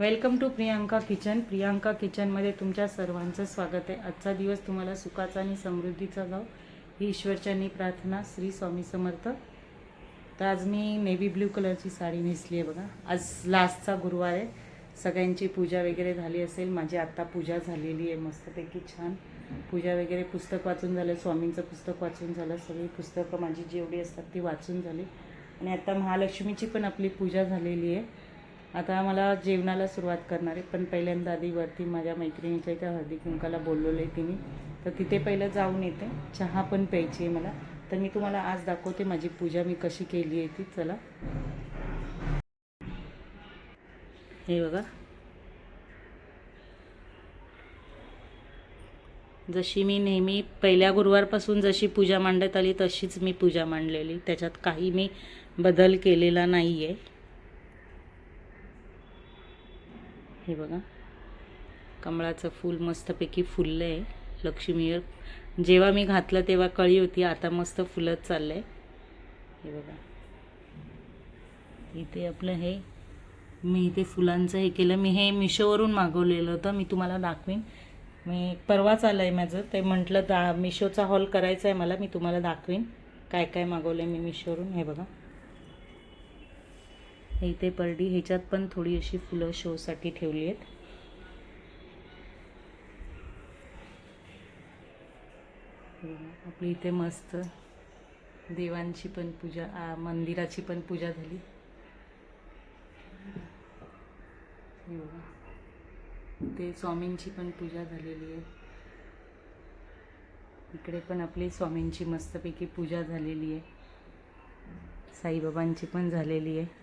Welcome to Priyanka kitchen. Priyanka किचनमध्ये तुमच्या सर्वांचं स्वागत आहे. आजचा दिवस तुम्हाला सुखाचा आणि समृद्धीचा जाव ही ईश्वरच्यानी प्रार्थना श्री स्वामी समर्थ. तर आज मी नेव्ही ब्ल्यू कलरची साडी नेसली आहे बघा. आज लास्टचा गुरुवार आहे. सगळ्यांची पूजा वगैरे झाली असेल. माझी आत्ता पूजा झालेली आहे. मस्तपैकी छान पूजा वगैरे पुस्तक वाचून झालं. स्वामींचं पुस्तक वाचून झालं. सगळी पुस्तकं माझी जेवढी असतात ती वाचून झाली. आणि आता महालक्ष्मीची पण आपली पूजा झालेली आहे. आता मला जेवणाला सुरुवात करणार आहे. पण पहिल्यांदा आधी वरती माझ्या मैत्रिणीच्या इथे हळदी कुंकाला बोललेलं आहे तिने. तर तिथे पहिलं जाऊन येते. चहा पण प्यायची आहे मला. तर मी तुम्हाला आज दाखवते माझी पूजा मी कशी केली आहे ती. चला. हे बघा. जशी मी नेहमी पहिल्या गुरुवारपासून जशी पूजा मांडत आली तशीच मी पूजा मांडलेली. त्याच्यात काही मी बदल केलेला नाही आहे हे बघा. कमळाचं फूल मस्तपैकी फुललं आहे लक्ष्मीवर जेव्हा मी घातलं तेव्हा कळी होती आता मस्त फुलत चाललं आहे हे बघा. इथे आपलं हे मी इथे फुलांचं हे केलं. मी हे मिशोवरून मागवलेलं होतं. मी तुम्हाला दाखवीन. मी परवाच आलं आहे माझं. ते म्हटलं दा मिशोचा हॉल करायचा आहे मला. मी तुम्हाला दाखवीन. काय काय मागवलं आहे मी मिशोवरून. हे बघा. हे इथे परडी ह्याच्यात पण थोडी अशी फुलं शोसाठी ठेवली आहेत. आपली इथे मस्त देवांची पण पूजा आ, मंदिराची पण पूजा झाली. ते स्वामींची पण पूजा झालेली आहे. इकडे पण आपली स्वामींची मस्तपैकी पूजा झालेली आहे. साईबाबांची पण झालेली आहे.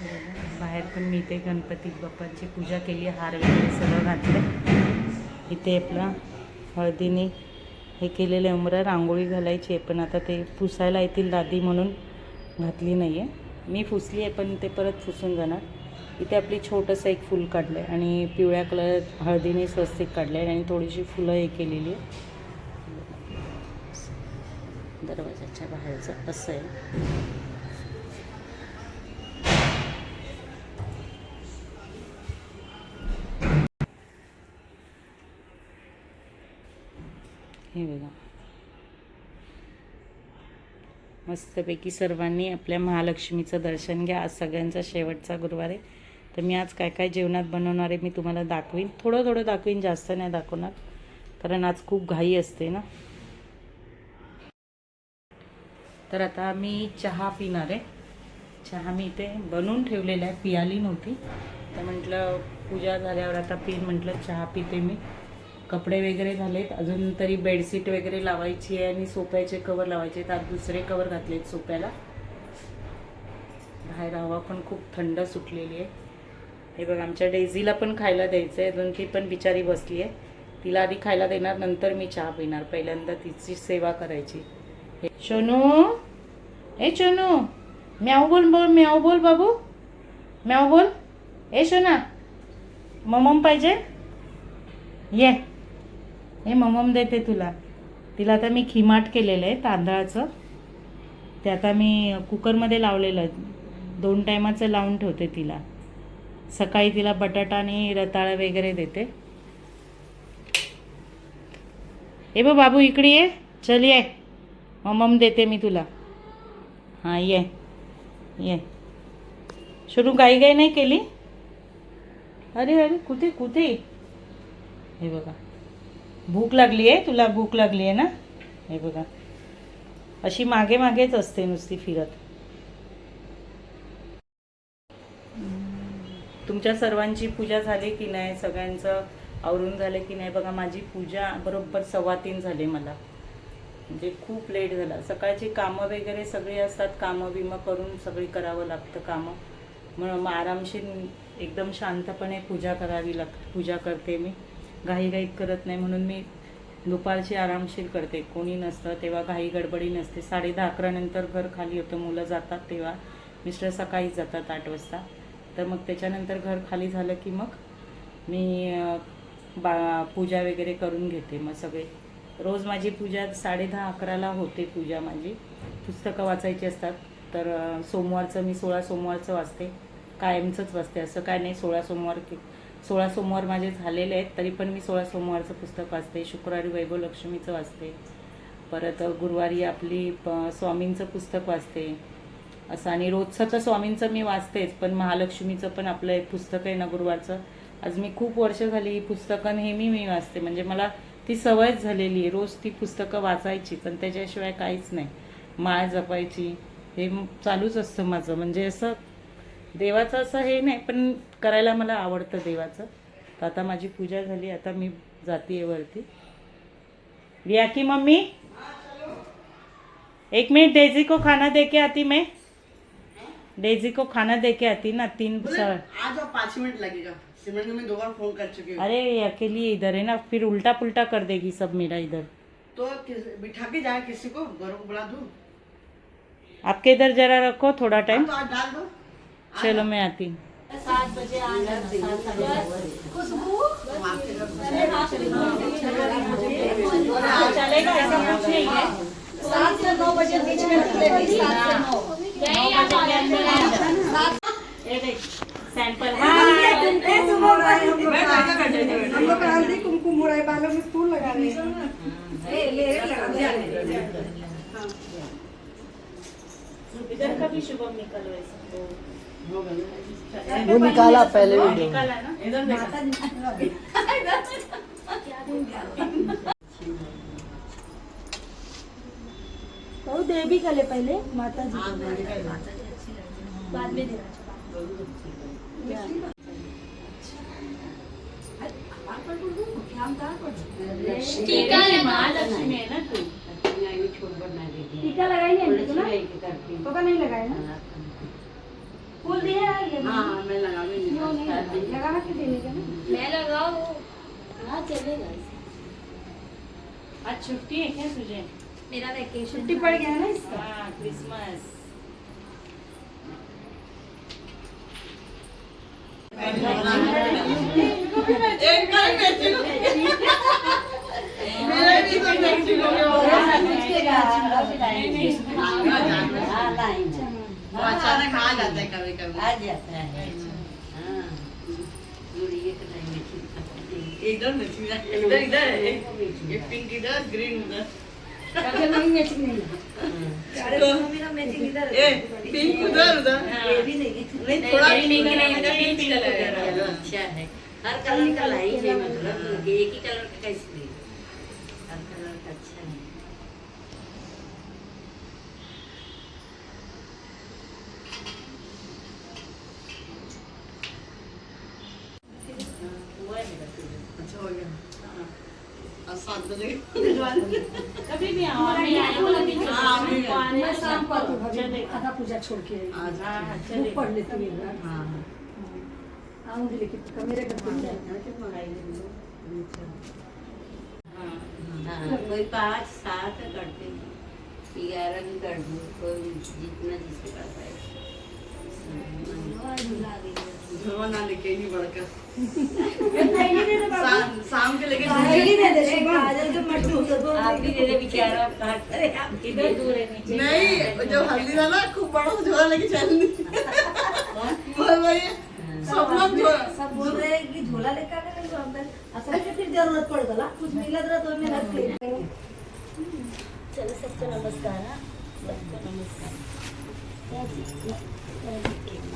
बाहेर पण मी इथे गणपती बाप्पांची पूजा केली हार वगैरे सगळं घातलं इथे आपला हळदीने हे केलेलं आहे उमरं रांगोळी घालायची आहे पण आता ते पुसायला येतील दादी म्हणून घातली नाही आहे मी फुसली आहे पण ते परत फुसून जाणार. इथे आपली छोटंसं एक फूल काढलं आहे आणि पिवळ्या कलर हळदीने स्वस्तिक काढलं आहे आणि थोडीशी फुलं हे केलेली आहे दरवाजाच्या बाहेरचं असं आहे. हे बघा. मस्तपैकी सर्वांनी आपल्या महालक्ष्मीचं दर्शन घ्या. आज सगळ्यांचा शेवटचा गुरुवार आहे. तर मी आज काय काय जेवणात बनवणार आहे मी तुम्हाला दाखवीन. थोडं थोडं दाखवीन जास्त नाही दाखवणार. कारण आज खूप घाई असते ना. तर आता मी चहा पिणार आहे. चहा मी इथे बनवून ठेवलेला आहे. पियाली नव्हती. तर म्हटलं पूजा झाल्यावर आता पिन म्हटलं चहा पिते मी. कपडे वगैरे झालेत. अजून तरी बेडशीट वगैरे लावायची आहे आणि सोप्याचे कवर लावायचे आहेत. आज दुसरे कवर घातलेत सोप्याला. बाहेर हवा पण खूप थंड सुटलेली आहे. हे बघ आमच्या डेझीला पण खायला द्यायचं आहे अजून ती पण बिचारी बसली आहे. तिला आधी खायला देणार नंतर मी चहा पिणार. पहिल्यांदा तिची सेवा करायची. हे शोनू? ए शोनू म्याव बोल बोल म्याव बोल बाबू. म्याव बोल. ए शोना ममम पाहिजे? ये. हे ममम देते तुला. तिला आता मी खिमाट केलेलं आहे तांदळाचं. ते आता मी कुकरमध्ये लावलेलं दोन टायमाचं लावून ठेवते तिला. सकाळी तिला बटाटा आणि रताळं वगैरे देते. ए बघ बाबू इकडे ये. चल ये. ममम देते मी तुला. हां ये. ये. शुरू गाई गाई नाही केली? अरे अरे कुठे कुठे? हे बघा. भूक लागली आहे? तुला भूक लागली आहे ना? हे बघा. अशी मागे मागेच असते नुसती फिरत. तुमच्या सर्वांची पूजा झाली की नाही? सगळ्यांचं आवरून झालं की नाही? बघा माझी पूजा बरोबर सव्वा तीन झाले मला. म्हणजे खूप लेट झाला. सकाळची कामं वगैरे सगळी असतात. कामं बिमं करून सगळी करावं लागतं कामं. म्हणून मग आरामशीर एकदम शांतपणे पूजा करावी लाग पूजा करते मी. घाईघाईत करत नाही म्हणून मी दुपारची आरामशीर करते. कोणी नसतं तेव्हा घाई गडबडी नसते. साडे दहा अकरानंतर घर खाली होतं. मुलं जातात तेव्हा. मिस्टर सकाळीच जातात आठ वाजता. तर मग त्याच्यानंतर घर खाली झालं की मग मी बा पूजा वगैरे करून घेते मग सगळे. रोज माझी पूजा साडे दहा अकराला होते पूजा माझी. पुस्तकं वाचायची असतात. तर सोमवारचं मी सोळा सोमवारचं वाचते. कायमचंच वाचते. असं काय नाही सोळा सोमवार की सोळा सोमवार माझे झालेले आहेत तरी पण मी सोळा सोमवारचं पुस्तक वाचते. शुक्रवारी वैभव लक्ष्मीचं वाचते. परत गुरुवारी आपली प- स्वामींचं पुस्तक वाचते. असं आणि रोजचं तर स्वामींचं मी वाचतेच पण महालक्ष्मीचं पण आपलं एक पुस्तक आहे ना गुरुवारचं. आज मी खूप वर्ष झाली ही पुस्तकं नेहमी मी वाचते. म्हणजे मला ती सवयच झालेली आहे. रोज ती पुस्तकं वाचायची पण त्याच्याशिवाय काहीच नाही. माळ जपायची हे चालूच असतं माझं. म्हणजे असं देवाचं असं हे नाही पण करायला मला आवडतं देवाचं. तर आता माझी पूजा झाली आता मी जाते वरती. रिया की मम्मी? एक मिनट डेजी को खाना दे के आती मैं. डेजी को खाना दे के आती ना तीन बोले, सा- आ जाओ पाँच मिनट लगेगा। सिमरन मैं दो बार फोन कर चुकी हूँ। अरे ये अकेली इधर है ना फिर उल्टा पुल्टा कर देगी सब मेरा इधर। तो बिठा के जाए किसी को घरों को बुला दूँ? आपके इधर जरा रखो थोड़ा टाइम तो आज डाल दो। चलो मैं आती हूँ। तुम आपके घर चलेगा ऐसा कुछ नहीं है। सात से नौ बजे बीच में निकलेगी सात से नौ। ये देख सैंपल हम लोग हल्दी कुमकुम हो रहा है बालों में फूल लगा रहे हैं। इधर का भी शुभम निकलो ऐसा वो निकाला पहले हाँ, निकाला तो देवी का ले पहले माता जी बाद में टीका है महालक्ष्मी है ना तू? टीका लगाई नहीं पापा नहीं लगाए ना? हाँ मैं लगा भी नहीं? लगा के देने का मैं लगाऊँ? हाँ चलेगा आज छुट्टी है क्या तुझे? मेरा वेकेशन छुट्टी पड़ गया है ना इसका? हाँ क्रिसमस एक ही हो गया। मेरा भी कोई मैचिंग हो गया अचानक आ जाता है कभी कभी. आ जाता है हाँ. गुड़िया का टाइम में इधर मैचिंग इधर इधर है. ये पिंक इधर ग्रीन उधर. अगर नहीं मैचिंग नहीं है. तो मेरा मैचिंग इधर ए पिंक उधर उधर. ये भी नहीं नहीं थोड़ा नहीं, नहीं, नहीं, नहीं, पिंक कलर है। चलो अच्छा है. हर कलर का लाई है मतलब एक ही कलर का कैसे हर कलर का अच्छा है हुआ है मेरा सूरज। अच्छा हो गया अब सात बजे भिजवा देंगे। कभी भी आओ अभी आई हूँ अभी हाँ, अभी आई। मैं शाम को आती हूँ भाभी चलेगा। आधा पूजा छोड़ के आज हाँ हाँ बुक चलेगा पढ़ लेती हूँ एक बार हाँ आऊंगी लेकिन मेरे घर पे जाए हाँ कोई पाँच सात करते हैं ग्यारह भी कर दूँ कोई जितना जिसके पास है झुलवा ना लेके ही बड़का नहीं दे दे बाबा शाम शाम के लेके नहीं दे दे शुभम आप भी दे दे बेचारा कहाँ करे आप इधर दूर है नीचे नहीं जो हल्दी था ना खूब बड़ा झोला लेके चल दी बोल भाई सब लोग झोला सब बोल रहे हैं कि झोला लेकर आने लगे हम लोग। असल में फिर जरूरत पड़ गला कुछ मिला रहा तो मैं रख ली चलो सबको नमस्कार हाँ सबको नमस्कार काकी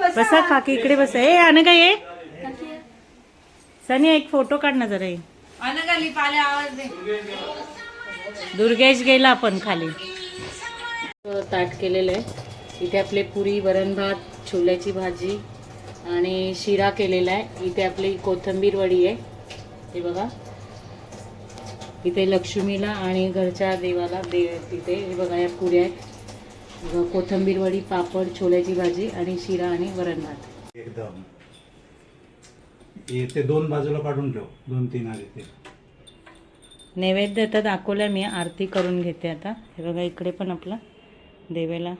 बस. बसा काकी इकडे बसा. ए आण का ये. सनी एक फोटो काढ ना जरा. दुर्गेश गेला आपण खाली. ताट केलेलं आहे. इथे आपले पुरी वरण भात छोल्याची भाजी आणि शिरा केलेला आहे. इथे आपली कोथिंबीर वडी आहे. हे बघा. इथे लक्ष्मीला आणि घरच्या देवाला दे तिथे हे बघा या पुऱ्या आहेत. बघा, कोथिंबीर वडी पापड छोल्याची भाजी आणि शिरा आणि वरण भात एकदम ते दोन बाजूला काढून ठेव. दोन तीन आले ते. नैवेद्य आता दाखवलं मी आरती करून घेते आता. हे बघा इकडे पण आपला देवेला.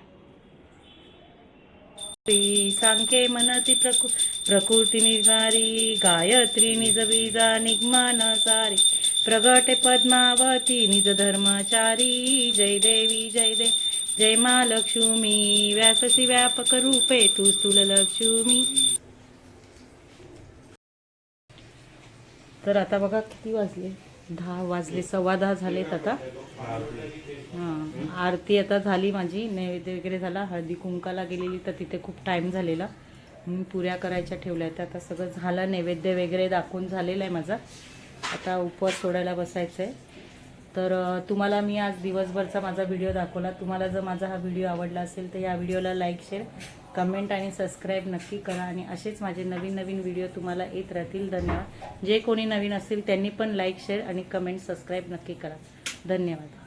सांख्ये मनती प्रकु प्रकृती निवारी गायत्री निज बीजा निगमान सारी प्रगटे पद्मावती निज धर्मचारी जय देवी जय दे जय मा लक्ष्मी व्याससी व्यापक रूपे तू स्थूल लक्ष्मी. तर आता बघा किती वाजले? दहा वाजले सव्वा दहा झालेत आता. हां आरती आता झाली माझी नैवेद्य वगैरे झाला हळदी कुंकाला गेलेली तर तिथे खूप टाईम झालेला. मी पुऱ्या करायच्या ठेवल्या तर आता सगळं झालं नैवेद्य वगैरे दाखवून झालेलं आहे माझा. आता उपवास सोडायला बसायचं आहे तर तुम्हाला मी आज दिवसभरचा माझा व्हिडिओ दाखवला. तुम्हाला जर माझा हा व्हिडिओ आवडला असेल तर या व्हिडिओला लाईक शेअर कमेंट आणि सबस्क्राईब नक्की करा आणि असेच माझे नवीन नवीन व्हिडिओ तुम्हाला येत राहतील. धन्यवाद. जे कोणी नवीन असतील त्यांनी पण लाईक शेअर आणि कमेंट सबस्क्राईब नक्की करा. धन्यवाद.